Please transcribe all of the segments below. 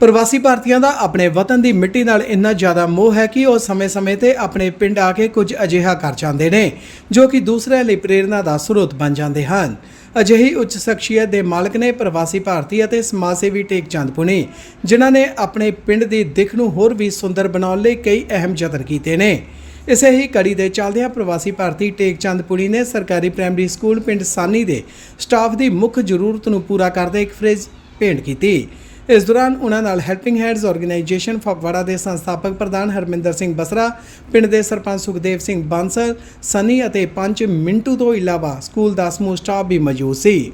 ਪ੍ਰਵਾਸੀ ਭਾਰਤੀਆਂ ਦਾ ਆਪਣੇ ਵਤਨ ਦੀ ਮਿੱਟੀ ਨਾਲ ਇੰਨਾ ਜ਼ਿਆਦਾ ਮੋਹ ਹੈ ਕਿ ਉਹ ਸਮੇਂ-ਸਮੇਂ ਤੇ ਆਪਣੇ ਪਿੰਡ ਆ ਕੇ ਕੁਝ ਅਜਿਹਾ ਕਰ ਜਾਂਦੇ ਨੇ, ਜੋ ਕਿ ਦੂਸਰਿਆਂ ਲਈ ਪ੍ਰੇਰਣਾ ਦਾ ਸਰੋਤ ਬਣ ਜਾਂਦੇ ਹਨ। ਅਜਿਹੀ ਉੱਚ ਸ਼ਖਸੀਅਤ ਦੇ ਮਾਲਕ ਨੇ ਪ੍ਰਵਾਸੀ ਭਾਰਤੀ ਅਤੇ ਸਮਾਜ ਸੇਵੀ ਟੇਕ ਚੰਦ ਪੁਣੀ, ਜਿਨ੍ਹਾਂ ਨੇ ਆਪਣੇ ਪਿੰਡ ਦੀ ਦਿੱਖ ਨੂੰ ਹੋਰ ਵੀ ਸੁੰਦਰ ਬਣਾਉਣ ਲਈ ਕਈ ਅਹਿਮ ਯਤਨ ਕੀਤੇ ਨੇ। ਇਸੇ ਹੀ ਕੜੀ ਦੇ ਚੱਲਦਿਆਂ ਪ੍ਰਵਾਸੀ ਭਾਰਤੀ ਟੇਕ ਚੰਦ ਪੁਣੀ ਨੇ ਸਰਕਾਰੀ ਪ੍ਰਾਇਮਰੀ ਸਕੂਲ ਪਿੰਡ ਸਾਨੀ ਦੇ ਸਟਾਫ ਦੀ ਮੁੱਖ ਜ਼ਰੂਰਤ ਨੂੰ ਪੂਰਾ ਕਰਦੇ ਇੱਕ ਫ੍ਰਿਜ ਭੇਂਟ ਕੀਤੀ। ਇਸ ਦੌਰਾਨ ਉਹਨਾਂ ਨਾਲ ਹੈਲਪਿੰਗ ਹੈਂਡਸ ਆਰਗੇਨਾਈਜੇਸ਼ਨ ਫਗਵਾੜਾ ਦੇ ਸੰਸਥਾਪਕ ਪ੍ਰਧਾਨ ਹਰਮਿੰਦਰ ਸਿੰਘ ਬਸਰਾ, ਪਿੰਡ ਦੇ ਸਰਪੰਚ ਸੁਖਦੇਵ ਸਿੰਘ ਬਾਂਸਲ, ਸਨੀ ਅਤੇ ਪੰਚ ਮਿੰਟੂ ਤੋਂ ਇਲਾਵਾ ਸਕੂਲ ਦਾ ਸਮੂਹ ਸਟਾਫ ਵੀ ਮੌਜੂਦ ਸੀ।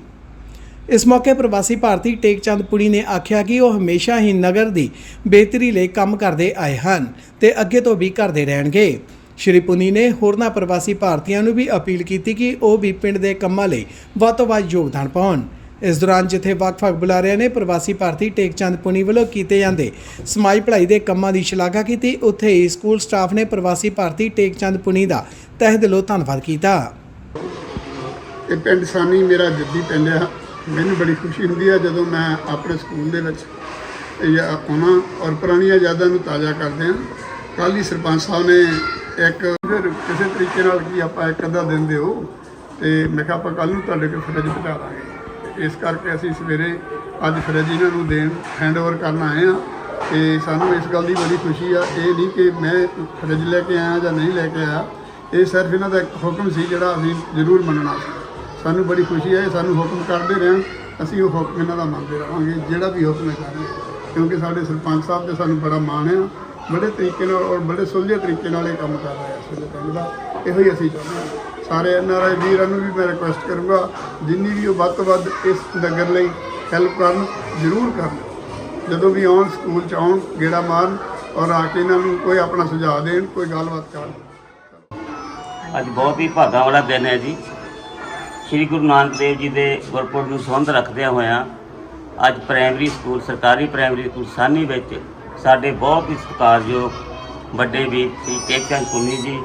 ਇਸ ਮੌਕੇ ਪ੍ਰਵਾਸੀ ਭਾਰਤੀ ਟੇਕ ਚੰਦ ਪੁਰੀ ਨੇ ਆਖਿਆ ਕਿ ਉਹ ਹਮੇਸ਼ਾ ਹੀ ਨਗਰ ਦੀ ਬਿਹਤਰੀ ਲਈ ਕੰਮ ਕਰਦੇ ਆਏ ਹਨ ਤੇ ਅੱਗੇ ਤੋਂ ਵੀ ਕਰਦੇ ਰਹਿਣਗੇ। ਸ਼੍ਰੀ ਪੁਨੀ ਨੇ ਹੋਰਨਾਂ ਪ੍ਰਵਾਸੀ ਭਾਰਤੀਆਂ ਨੂੰ ਵੀ ਅਪੀਲ ਕੀਤੀ ਕਿ ਉਹ ਵੀ ਪਿੰਡ ਦੇ ਕੰਮਾਂ ਲਈ ਵੱਧ ਤੋਂ ਵੱਧ ਯੋਗਦਾਨ ਪਾਉਣ। ਇਸ ਦੌਰਾਨ ਜਿੱਥੇ ਵੱਖ-ਵੱਖ ਬੁਲਾਰਿਆਂ ਨੇ ਪ੍ਰਵਾਸੀ ਭਾਰਤੀ ਟੇਕ ਚੰਦ ਪੁਨੀ ਵੱਲੋਂ ਕੀਤੇ ਜਾਂਦੇ ਸਮਾਜ ਭਲਾਈ ਦੇ ਕੰਮਾਂ ਦੀ ਸ਼ਲਾਘਾ ਕੀਤੀ, ਉੱਥੇ ਹੀ ਸਕੂਲ ਸਟਾਫ ਨੇ ਪ੍ਰਵਾਸੀ ਭਾਰਤੀ ਟੇਕ ਚੰਦ ਪੁਨੀ ਦਾ ਤਹਿ ਦਿਲੋਂ ਧੰਨਵਾਦ ਕੀਤਾ। ਇਹ ਪਿੰਡ ਸਾਨੀ ਮੇਰਾ ਜੱਦੀ ਪਿੰਡ ਆ। ਮੈਨੂੰ ਬੜੀ ਖੁਸ਼ੀ ਹੁੰਦੀ ਆ ਜਦੋਂ ਮੈਂ ਆਪਣੇ ਸਕੂਲ ਦੇ ਵਿੱਚ ਇਹ ਆਉਣਾ ਔਰ ਪੁਰਾਣੀਆਂ ਯਾਦਾਂ ਨੂੰ ਤਾਜ਼ਾ ਕਰਦੇ ਹਾਂ। ਕੱਲ੍ਹ ਹੀ ਸਰਪੰਚ ਸਾਹਿਬ ਨੇ ਇੱਕ ਫਿਰ ਕਿਸੇ ਤਰੀਕੇ ਨਾਲ ਕੀ ਆਪਾਂ ਇੱਕ ਅੱਧਾ ਦਿਨ ਦਿਓ ਤੇ ਮੈਂ ਕਿਹਾ ਆਪਾਂ ਕੱਲ੍ਹ ਨੂੰ ਤੁਹਾਡੇ ਕੋਲ ਫਰਿੱਜ ਪਹੁੰਚਾ ਦਾਂਗੇ। ਇਸ ਕਰਕੇ ਅਸੀਂ ਸਵੇਰੇ ਅੱਜ ਫਰਿੱਜ ਇਹਨਾਂ ਨੂੰ ਦੇਣ ਹੈਂਡਓਵਰ ਕਰਨ ਆਏ ਆ ਤੇ ਸਾਨੂੰ ਇਸ ਗੱਲ ਦੀ ਬੜੀ ਖੁਸ਼ੀ ਆ। ਇਹ ਨਹੀਂ ਕਿ ਮੈਂ ਫਰਿੱਜ ਲੈ ਕੇ ਆਇਆ ਜਾਂ ਨਹੀਂ ਲੈ ਕੇ ਆਇਆ। ਇਹ ਸਿਰਫ ਇਹਨਾਂ ਦਾ ਇੱਕ ਹੁਕਮ ਸੀ ਜਿਹੜਾ ਅਸੀਂ ਜ਼ਰੂਰ ਮੰਨਣਾ। ਸਾਨੂੰ ਬੜੀ ਖੁਸ਼ੀ ਹੈ ਇਹ ਸਾਨੂੰ ਹੁਕਮ ਕਰਦੇ ਰਹਿਣ। ਅਸੀਂ ਉਹ ਹੁਕਮ ਇਹਨਾਂ ਦਾ ਮੰਨਦੇ ਰਹਾਂਗੇ, ਜਿਹੜਾ ਵੀ ਹੁਕਮ ਹੈ ਕਰਨਗੇ ਕਿਉਂਕਿ ਸਾਡੇ ਸਰਪੰਚ ਸਾਹਿਬ ਤੇ ਸਾਨੂੰ ਬੜਾ ਮਾਣ ਹੈ ਬੜੇ ਤਰੀਕੇ ਨਾਲ ਔਰ ਬੜੇ ਸੁਲਝੇ ਤਰੀਕੇ ਨਾਲ ਇਹ ਕੰਮ ਕਰ ਰਿਹਾ ਆ ਇਸ ਪਿੰਡ ਦਾ। ਇਹੋ ਹੀ ਅਸੀਂ ਚਾਹੁੰਦੇ ਹਾਂ। ਸਾਰੇ ਐਨਆਰਆਈ ਵੀਰਾਂ ਨੂੰ ਵੀ ਮੈਂ ਰਿਕੁਐਸਟ ਕਰੂੰਗਾ, ਜਿੰਨੀ ਵੀ ਉਹ ਵੱਧ ਤੋਂ ਵੱਧ ਇਸ ਨਗਰ ਲਈ ਹੈਲਪ ਕਰਨ, ਜ਼ਰੂਰ ਕਰਨ। ਜਦੋਂ ਵੀ ਆਉਣ, ਸਕੂਲ ਚ ਆਉਣ, ਗੇੜਾ ਮਾਰਨ ਔਰ ਆ ਕੇ ਇਹਨਾਂ ਨੂੰ ਕੋਈ ਆਪਣਾ ਸੁਝਾਅ ਦੇਣ, ਕੋਈ ਗੱਲਬਾਤ ਕਰਨ। ਅੱਜ ਬਹੁਤ ਹੀ ਭਾਗਾਂ ਵਾਲਾ ਦਿਨ ਹੈ ਜੀ। ਸ੍ਰੀ ਗੁਰੂ ਨਾਨਕ ਦੇਵ ਜੀ ਦੇ ਗੁਰਪੁਰਬ ਨੂੰ ਸੰਬੰਧ ਰੱਖਦਿਆਂ ਹੋਇਆਂ ਅੱਜ ਪ੍ਰਾਇਮਰੀ ਸਕੂਲ ਸਰਕਾਰੀ ਪ੍ਰਾਇਮਰੀ ਸਕੂਲ ਸਾਨੀ ਵਿੱਚ ਸਾਡੇ ਬਹੁਤ ਹੀ ਸਤਿਕਾਰਯੋਗ ਵੱਡੇ ਵੀਰ, ਸ੍ਰੀ ਟੇਕ ਚੰਦ ਜੀ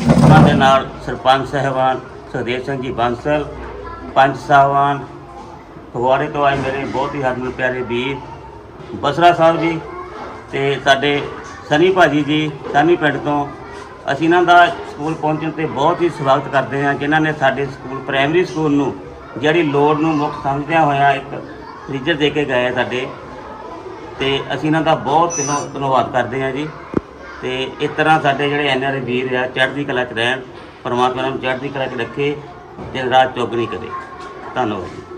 ਉਹਨਾਂ ਦੇ ਨਾਲ ਸਰਪੰਚ ਸਹਿਬਾਨ ਸੁਖਦੇਵ ਸਿੰਘ ਜੀ ਬਾਂਸਲ ਪੰਚ ਸਾਹਿਬਾਨ ਫਗਵਾੜੇ ਤੋਂ ਆਏ ਮੇਰੇ ਬਹੁਤ ਹੀ ਹਰਮਨ ਪਿਆਰੇ ਵੀਰ, ਬਸਰਾ ਸਾਹਿਬ ਜੀ ਤੇ ਸਾਡੇ ਸਨੀ ਭਾਜੀ ਜੀ, ਸਨੀ ਪਿੰਡ ਤੋਂ। ਅਸੀਂ ਇਹਨਾਂ ਦਾ ਸਕੂਲ ਪਹੁੰਚਣ ਤੇ ਬਹੁਤ ਹੀ ਸਵਾਗਤ ਕਰਦੇ ਹਾਂ, ਜਿਨ੍ਹਾਂ ਨੇ ਸਾਡੇ ਸਕੂਲ, ਪ੍ਰਾਇਮਰੀ ਸਕੂਲ ਨੂੰ ਜਿਹੜੀ ਲੋੜ ਨੂੰ ਮੁੱਖ ਸਮਝਦਿਆਂ ਹੋਇਆ ਇੱਕ ਫ੍ਰੀਜਰ ਦੇ ਕੇ ਗਏ ਸਾਡੇ। ਤੇ ਅਸੀਂ ਇਹਨਾਂ ਦਾ ਬਹੁਤ ਦਿਲੋਂ ਧੰਨਵਾਦ ਕਰਦੇ ਹਾਂ ਜੀ। ਤੇ ਇਸ ਤਰ੍ਹਾਂ ਸਾਡੇ ਜਿਹੜੇ ਐਨਆਰਏ ਵੀਰ ਆ, ਚੜ੍ਹਦੀ ਕਲਾ 'ਚ ਰਹਿਣ, ਪਰਮਾਤਮਾ ਨੂੰ ਚੜ੍ਹਦੀ ਕਲਾ 'ਚ ਰੱਖੇ, ਦਿਨ ਰਾਤ ਚੌਗਣੀ ਕਰੇ। ਧੰਨਵਾਦ ਜੀ।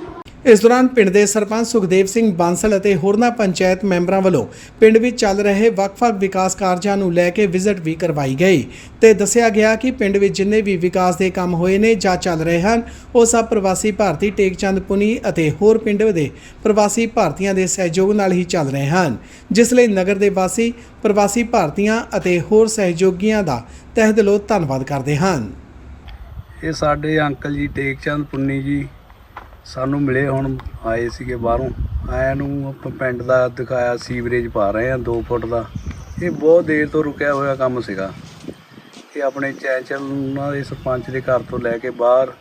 ਇਸ ਦੌਰਾਨ ਪਿੰਡ ਦੇ ਸਰਪੰਚ ਸੁਖਦੇਵ ਸਿੰਘ ਬਾਂਸਲ ਅਤੇ ਹੋਰਨਾਂ ਪੰਚਾਇਤ ਮੈਂਬਰਾਂ ਵੱਲੋਂ ਪਿੰਡ ਵਿੱਚ ਚੱਲ ਰਹੇ ਵੱਖ-ਵੱਖ ਵਿਕਾਸ ਕਾਰਜਾਂ ਨੂੰ ਲੈ ਕੇ ਵਿਜ਼ਿਟ ਵੀ ਕਰਵਾਈ ਗਈ ਤੇ ਦੱਸਿਆ ਗਿਆ ਕਿ ਪਿੰਡ ਵਿੱਚ ਜਿੰਨੇ ਵੀ ਵਿਕਾਸ ਦੇ ਕੰਮ ਹੋਏ ਨੇ ਜਾਂ ਚੱਲ ਰਹੇ ਹਨ, ਉਹ ਸਭ ਪ੍ਰਵਾਸੀ ਭਾਰਤੀ ਟੇਕਚੰਦ ਪੁਨੀ ਅਤੇ ਹੋਰ ਪਿੰਡ ਦੇ ਪ੍ਰਵਾਸੀ ਭਾਰਤੀਆਂ ਦੇ ਸਹਿਯੋਗ ਨਾਲ ਹੀ ਚੱਲ ਰਹੇ ਹਨ, ਜਿਸ ਲਈ ਨਗਰ ਦੇ ਵਾਸੀ, ਪ੍ਰਵਾਸੀ ਭਾਰਤੀਆਂ ਅਤੇ ਹੋਰ ਸਹਿਯੋਗੀਆਂ ਦਾ ਤਹਿ ਦਿਲੋਂ ਧੰਨਵਾਦ ਕਰਦੇ ਹਨ। ਇਹ ਸਾਡੇ ਅੰਕਲ ਜੀ ਟੇਕ ਪੁੰਨੀ ਜੀ ਸਾਨੂੰ ਮਿਲੇ ਹੁਣ, ਆਏ ਸੀਗੇ ਬਾਹਰੋਂ। ਆਇਆਂ ਨੂੰ ਆਪਾਂ ਪਿੰਡ ਦਾ ਦਿਖਾਇਆ, ਸੀਵਰੇਜ ਪਾ ਰਹੇ ਆ 2 ਫੁੱਟ ਦਾ। ਇਹ ਬਹੁਤ ਦੇਰ ਤੋਂ ਰੁਕਿਆ ਹੋਇਆ ਕੰਮ ਸੀਗਾ। ਇਹ ਆਪਣੇ ਚੈਚਲ ਉਹਨਾਂ ਦੇ ਸਰਪੰਚ ਦੇ ਘਰ ਤੋਂ ਲੈ ਕੇ ਬਾਹਰ,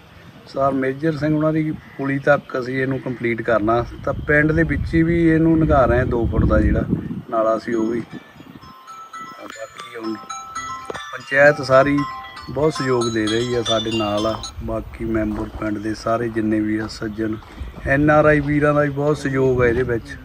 ਸਰ ਮੇਜਰ ਸਿੰਘ ਉਹਨਾਂ ਦੀ ਪੁਲੀ ਤੱਕ ਅਸੀਂ ਇਹਨੂੰ ਕੰਪਲੀਟ ਕਰਨਾ। ਤਾਂ ਪਿੰਡ ਦੇ ਵਿੱਚ ਹੀ ਵੀ ਇਹਨੂੰ ਨਿਘਾ ਰਹੇ ਆ 2 ਫੁੱਟ ਦਾ ਜਿਹੜਾ ਨਾਲਾ ਸੀ ਉਹ ਵੀ। ਬਾਕੀ ਹੁਣ ਪੰਚਾਇਤ ਸਾਰੀ ਬਹੁਤ ਸਹਿਯੋਗ ਦੇ ਰਹੀ ਆ ਸਾਡੇ ਨਾਲ ਆ। ਬਾਕੀ ਮੈਂਬਰ ਪਿੰਡ ਦੇ ਸਾਰੇ ਜਿੰਨੇ ਵੀ ਆ, ਸੱਜਣ, ਐਨ ਆਰ ਆਈ ਵੀਰਾਂ ਦਾ ਵੀ ਬਹੁਤ ਸਹਿਯੋਗ ਹੈ ਇਹਦੇ ਵਿੱਚ।